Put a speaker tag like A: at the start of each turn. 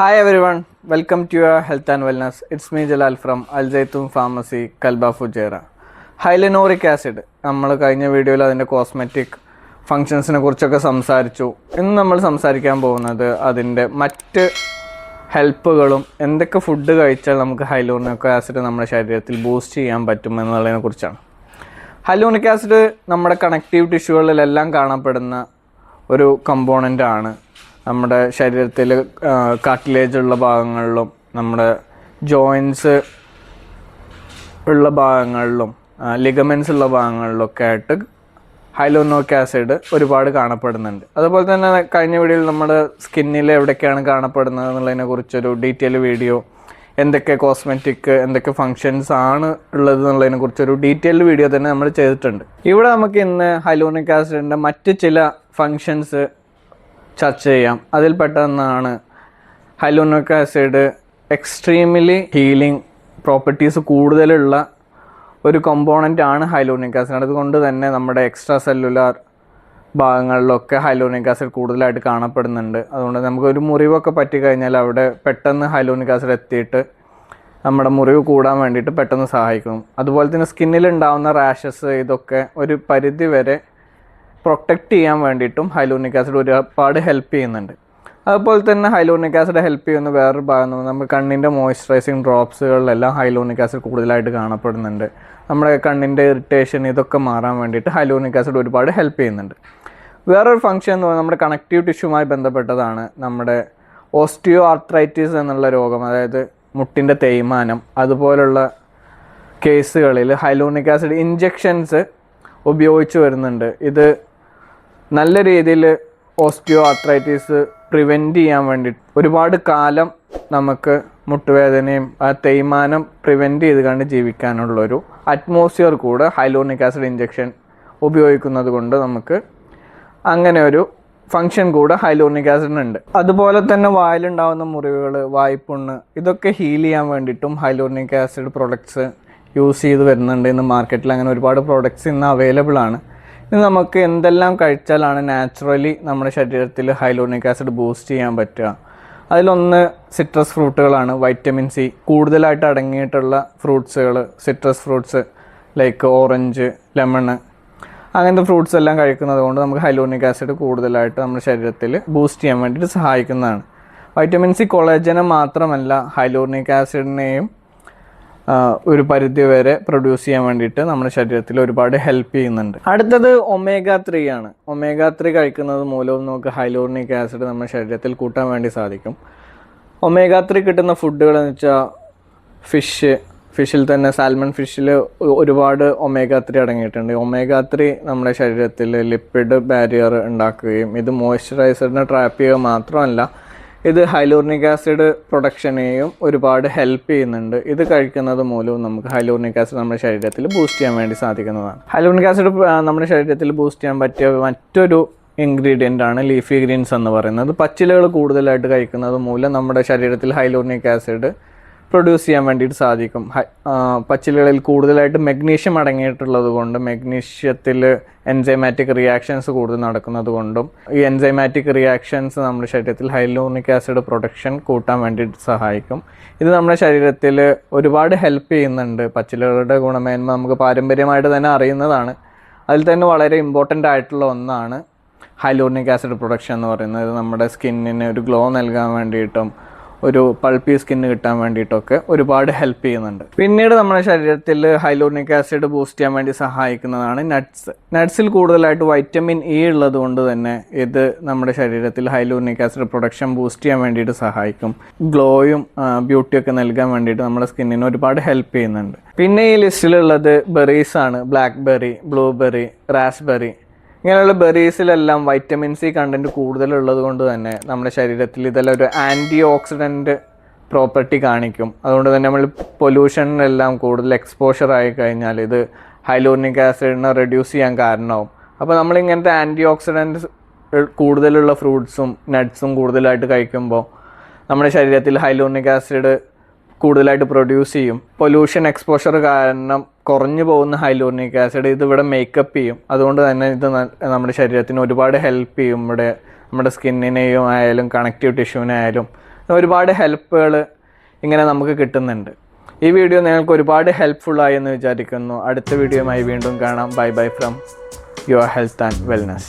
A: Hi everyone welcome to your health and wellness it's me Jalal from അൽജൈത്തും pharmacy Kalba Fujairah hyaluronic acid നമ്മൾ കഴിഞ്ഞ വീഡിയോയിൽ അതിന്റെ cosmetic ഫങ്ഷൻസിനെ കുറിച്ചൊക്കെ സംസാരിച്ചു. ഇന്ന് നമ്മൾ സംസാരിക്കാൻ പോകുന്നത് അതിന്റെ മറ്റ് ഹെൽപ്പുകളും എന്തൊക്കെ ഫുഡ് കഴിച്ചാൽ നമുക്ക് ഹൈലോണിക് ആസിഡ് നമ്മുടെ ശരീരത്തിൽ ബൂസ്റ്റ് ചെയ്യാൻ പറ്റും എന്നുള്ളതിനെ കുറിച്ചാണ്. ഹൈലോണിക് ആസിഡ് നമ്മുടെ കണക്റ്റീവ് ടിഷ്യൂകളിലെല്ലാം കാണപ്പെടുന്ന ഒരു കമ്പോണന്റ് ആണ് നമ്മുടെ ശരീരത്തിൽ കാട്ടിലേജ് ഉള്ള ഭാഗങ്ങളിലും നമ്മുടെ ജോയിൻസ് ഉള്ള ഭാഗങ്ങളിലും ലിഗമെൻസ് ഉള്ള ഭാഗങ്ങളിലൊക്കെ ആയിട്ട് ഹൈലോനോക്ക് ആസിഡ് ഒരുപാട് കാണപ്പെടുന്നുണ്ട്. അതുപോലെ തന്നെ കഴിഞ്ഞ വീഡിയോയിൽ നമ്മുടെ സ്കിന്നിൽ എവിടെയൊക്കെയാണ് കാണപ്പെടുന്നത് എന്നുള്ളതിനെ കുറിച്ചൊരു ഡീറ്റെയിൽ വീഡിയോ എന്തൊക്കെ കോസ്മെറ്റിക് എന്തൊക്കെ ഫങ്ഷൻസ് ആണ് ഉള്ളത് എന്നുള്ളതിനെ കുറിച്ചൊരു ഡീറ്റെയിൽ വീഡിയോ തന്നെ നമ്മൾ ചെയ്തിട്ടുണ്ട്. ഇവിടെ നമുക്ക് ഇന്ന് ഹൈലോണിക് ആസിഡിന്റെ മറ്റ് ചില ഫങ്ഷൻസ് ചർച്ച ചെയ്യാം. അതിൽ പെട്ടെന്നാണ് hyaluronic acid extremely healing properties കൂടുതലുള്ള ഒരു കമ്പോണന്റ് ആണ് ഹൈലോണിക് ആസിഡ്. അതുകൊണ്ട് തന്നെ നമ്മുടെ എക്സ്ട്രാ സെല്ലുലാർ ഭാഗങ്ങളിലൊക്കെ ഹൈലോണിക് ആസിഡ് കൂടുതലായിട്ട് കാണപ്പെടുന്നുണ്ട്. അതുകൊണ്ട് നമുക്ക് ഒരു മുറിവൊക്കെ പറ്റിക്കഴിഞ്ഞാൽ അവിടെ പെട്ടെന്ന് ഹൈലോണിക് ആസിഡ് എത്തിയിട്ട് നമ്മുടെ മുറിവ് കൂടാൻ വേണ്ടിയിട്ട് പെട്ടെന്ന് സഹായിക്കും. അതുപോലെ തന്നെ സ്കിന്നിൽ ഉണ്ടാകുന്ന റാഷസ് ഇതൊക്കെ ഒരു പരിധി വരെ പ്രൊട്ടക്റ്റ് ചെയ്യാൻ വേണ്ടിയിട്ടും ഹൈലോണിക് ആസിഡ് ഒരുപാട് ഹെൽപ്പ് ചെയ്യുന്നുണ്ട്. അതുപോലെ തന്നെ ഹൈലോണിക് ആസിഡ് ഹെൽപ്പ് ചെയ്യുന്ന വേറൊരു ഭാഗം നമ്മൾ കണ്ണിന്റെ മോയ്സ്ചറൈസിങ് ഡ്രോപ്സുകളിലെല്ലാം ഹൈലോണിക് ആസിഡ് കൂടുതലായിട്ട് കാണപ്പെടുന്നുണ്ട്. നമ്മുടെ കണ്ണിന്റെ ഇറിറ്റേഷൻ ഇതൊക്കെ മാറാൻ വേണ്ടിയിട്ട് ഹൈലോണിക് ആസിഡ് ഒരുപാട് ഹെൽപ്പ് ചെയ്യുന്നുണ്ട്. വേറൊരു ഫംഗ്ഷൻ എന്ന് പറഞ്ഞാൽ നമ്മുടെ കണക്റ്റീവ് ടിഷ്യൂമായി ബന്ധപ്പെട്ടതാണ് നമ്മുടെ ഓസ്റ്റിയോ ആർത്രൈറ്റിസ് എന്നുള്ള രോഗം അതായത് മുട്ടിന്റെ തേയ്മാനം അതുപോലുള്ള കേസുകളിൽ ഹൈലോണിക് ആസിഡ് ഇഞ്ചെക്ഷൻസ് ഉപയോഗിച്ച് വരുന്നുണ്ട്. ഇത് നല്ല രീതിയിൽ ഓസ്റ്റിയോ ആർത്രൈറ്റിസ് പ്രിവെന്റ് ചെയ്യാൻ വേണ്ടി ഒരുപാട് കാലം നമുക്ക് മുട്ടുവേദനയും ആ തേയ്മാനം പ്രിവെന്റ് ചെയ്ത് കണ്ട് ജീവിക്കാനുള്ളൊരു അറ്റ്മോസ്ഫിയർ കൂടെ ഹൈലോണിക് ആസിഡ് ഇഞ്ചക്ഷൻ ഉപയോഗിക്കുന്നത് കൊണ്ട് നമുക്ക് അങ്ങനെ ഒരു ഫങ്ഷൻ കൂടെ ഹൈലോണിക് ആസിഡിനുണ്ട് അതുപോലെ തന്നെ വായിലുണ്ടാകുന്ന മുറിവുകൾ വായ്പുണ്ണ് ഇതൊക്കെ ഹീൽ ചെയ്യാൻ വേണ്ടിയിട്ടും ഹൈലോണിക് ആസിഡ് പ്രൊഡക്ട്സ് യൂസ് ചെയ്ത് വരുന്നുണ്ട് ഇന്ന് മാർക്കറ്റിൽ അങ്ങനെ ഒരുപാട് പ്രോഡക്ട്സ് ഇന്ന് അവൈലബിൾ ആണ്. ഇന്ന് നമുക്ക് എന്തെല്ലാം കഴിച്ചാലാണ് നാച്ചുറലി നമ്മുടെ ശരീരത്തിൽ ഹൈലോണിക് ആസിഡ് ബൂസ്റ്റ് ചെയ്യാൻ പറ്റുക. അതിലൊന്ന് സിട്രസ് ഫ്രൂട്ടുകളാണ് വൈറ്റമിൻ സി കൂടുതലായിട്ട് അടങ്ങിയിട്ടുള്ള ഫ്രൂട്ട്സുകൾ citrus fruits like orange lemon അങ്ങനത്തെ ഫ്രൂട്ട്സ് എല്ലാം കഴിക്കുന്നത് കൊണ്ട് നമുക്ക് ഹൈലോണിക് ആസിഡ് കൂടുതലായിട്ട് നമ്മുടെ ശരീരത്തിൽ ബൂസ്റ്റ് ചെയ്യാൻ വേണ്ടിയിട്ട് സഹായിക്കുന്നതാണ്. വൈറ്റമിൻ സി കൊളേജനെ മാത്രമല്ല ഹൈലോണിക് ആസിഡിനെയും ഒരു പരിധി വരെ പ്രൊഡ്യൂസ് ചെയ്യാൻ വേണ്ടിയിട്ട് നമ്മുടെ ശരീരത്തിൽ ഒരുപാട് ഹെൽപ്പ് ചെയ്യുന്നുണ്ട്. അടുത്തത് ഒമേഗ ത്രീ ആണ്. ഒമേഗ ത്രീ കഴിക്കുന്നത് മൂലവും നമുക്ക് ഹൈലോർണിക് ആസിഡ് നമ്മുടെ ശരീരത്തിൽ കൂട്ടാൻ വേണ്ടി സാധിക്കും. ഒമേഗ ത്രീ കിട്ടുന്ന ഫുഡുകൾ എന്ന് വെച്ചാൽ ഫിഷ് ഫിഷിൽ തന്നെ സാൽമൺ ഫിഷിൽ ഒരുപാട് ഒമേഗ ത്രീ അടങ്ങിയിട്ടുണ്ട്. ഒമേഗ ത്രീ നമ്മുടെ ശരീരത്തിൽ ലിപ്പിഡ് ബാരിയർ ഉണ്ടാക്കുകയും ഇത് മോയ്സ്ചറൈസറിനെ ട്രാപ്പ് ചെയ്യുക മാത്രമല്ല ഇത് ഹൈലോർണിക് ആസിഡ് പ്രൊഡക്ഷനെയും ഒരുപാട് ഹെൽപ്പ് ചെയ്യുന്നുണ്ട്. ഇത് കഴിക്കുന്നത് മൂലവും നമുക്ക് ഹൈലോർണിക് ആസിഡ് നമ്മുടെ ശരീരത്തിൽ ബൂസ്റ്റ് ചെയ്യാൻ വേണ്ടി സാധിക്കുന്നതാണ്. ഹൈലോർണിക് ആസിഡ് നമ്മുടെ ശരീരത്തിൽ ബൂസ്റ്റ് ചെയ്യാൻ പറ്റിയ മറ്റൊരു ഇൻഗ്രീഡിയന്റ് ആണ് ലീഫി ഗ്രീൻസ് എന്ന് പറയുന്നത്. പച്ചിലകൾ കൂടുതലായിട്ട് കഴിക്കുന്നത് മൂലം നമ്മുടെ ശരീരത്തിൽ ഹൈലോർണിക് ആസിഡ് പ്രൊഡ്യൂസ് ചെയ്യാൻ വേണ്ടിയിട്ട് സാധിക്കും. പച്ചിലകളിൽ കൂടുതലായിട്ട് മെഗ്നീഷ്യം അടങ്ങിയിട്ടുള്ളത് കൊണ്ട് മെഗ്നീഷ്യത്തിൽ എൻസൈമാറ്റിക് റിയാക്ഷൻസ് കൂടുതൽ നടക്കുന്നത് കൊണ്ടും ഈ എൻസൈമാറ്റിക് റിയാക്ഷൻസ് നമ്മുടെ ശരീരത്തിൽ ഹൈലോണിക് ആസിഡ് പ്രൊഡക്ഷൻ കൂട്ടാൻ വേണ്ടിയിട്ട് സഹായിക്കും. ഇത് നമ്മുടെ ശരീരത്തിൽ ഒരുപാട് ഹെൽപ്പ് ചെയ്യുന്നുണ്ട്. പച്ചിലകളുടെ ഗുണമേന്മ നമുക്ക് പാരമ്പര്യമായിട്ട് തന്നെ അറിയുന്നതാണ്. അതിൽ തന്നെ വളരെ ഇമ്പോർട്ടന്റ് ആയിട്ടുള്ള ഒന്നാണ് ഹൈലോണിക് ആസിഡ് പ്രൊഡക്ഷൻ എന്ന് പറയുന്നത്. നമ്മുടെ സ്കിന്നിന് ഒരു ഗ്ലോ നൽകാൻ വേണ്ടിയിട്ടും ഒരു പൾപ്പി സ്കിന്ന് കിട്ടാൻ വേണ്ടിയിട്ടൊക്കെ ഒരുപാട് ഹെൽപ്പ് ചെയ്യുന്നുണ്ട്. പിന്നീട് നമ്മുടെ ശരീരത്തിൽ ഹൈലോണിക് ആസിഡ് ബൂസ്റ്റ് ചെയ്യാൻ വേണ്ടി സഹായിക്കുന്നതാണ് നട്ട്സ് നട്ട്സിൽ കൂടുതലായിട്ട് വൈറ്റമിൻ ഇ ഉള്ളത് കൊണ്ട് തന്നെ ഇത് നമ്മുടെ ശരീരത്തിൽ ഹൈലോണിക് ആസിഡ് പ്രൊഡക്ഷൻ ബൂസ്റ്റ് ചെയ്യാൻ വേണ്ടിയിട്ട് സഹായിക്കും. ഗ്ലോയും ബ്യൂട്ടിയൊക്കെ നൽകാൻ വേണ്ടിയിട്ട് നമ്മുടെ സ്കിന്നിന് ഒരുപാട് ഹെൽപ്പ് ചെയ്യുന്നുണ്ട്. പിന്നെ ഈ ലിസ്റ്റിലുള്ളത് ബെറീസ് ആണ്. ബ്ലാക്ക് ബെറി ബ്ലൂബെറി റാസ്ബെറി ഇങ്ങനെയുള്ള ബെറീസിലെല്ലാം വൈറ്റമിൻ സി കണ്ടന്റ് കൂടുതലുള്ളത് കൊണ്ട് തന്നെ നമ്മുടെ ശരീരത്തിൽ ഇതെല്ലാം ഒരു ആന്റി ഓക്സിഡന്റ് പ്രോപ്പർട്ടി കാണിക്കും. അതുകൊണ്ട് തന്നെ നമ്മൾ പൊല്യൂഷനിലെല്ലാം കൂടുതൽ എക്സ്പോഷർ ആയി കഴിഞ്ഞാൽ ഇത് ഹൈലോർണിക് ആസിഡിനെ റെഡ്യൂസ് ചെയ്യാൻ കാരണമാവും. അപ്പോൾ നമ്മൾ ഇങ്ങനത്തെ ആന്റി ഓക്സിഡന്റ് കൂടുതലുള്ള ഫ്രൂട്ട്സും നട്ട്സും കൂടുതലായിട്ട് കഴിക്കുമ്പോൾ നമ്മുടെ ശരീരത്തിൽ ഹൈലോർണിക് ആസിഡ് കൂടുതലായിട്ട് പ്രൊഡ്യൂസ് ചെയ്യും. പൊല്യൂഷൻ എക്സ്പോഷർ കാരണം കുറഞ്ഞു പോകുന്ന ഹൈലോണിക് ആസിഡ് ഇത് ഇവിടെ മേക്കപ്പ് ചെയ്യും. അതുകൊണ്ട് തന്നെ ഇത് നമ്മുടെ ശരീരത്തിന് ഒരുപാട് ഹെൽപ്പ് ചെയ്യും. ഇവിടെ നമ്മുടെ സ്കിന്നിനെയും ആയാലും കണക്റ്റീവ് ടിഷ്യൂവിനെ ആയാലും ഒരുപാട് ഹെൽപ്പുകൾ ഇങ്ങനെ നമുക്ക് കിട്ടുന്നുണ്ട്. ഈ വീഡിയോ നിങ്ങൾക്ക് ഒരുപാട് ഹെൽപ്ഫുള്ളായി എന്ന് വിചാരിക്കുന്നു. അടുത്ത വീഡിയോയുമായി വീണ്ടും കാണാം. Bye bye from your health and wellness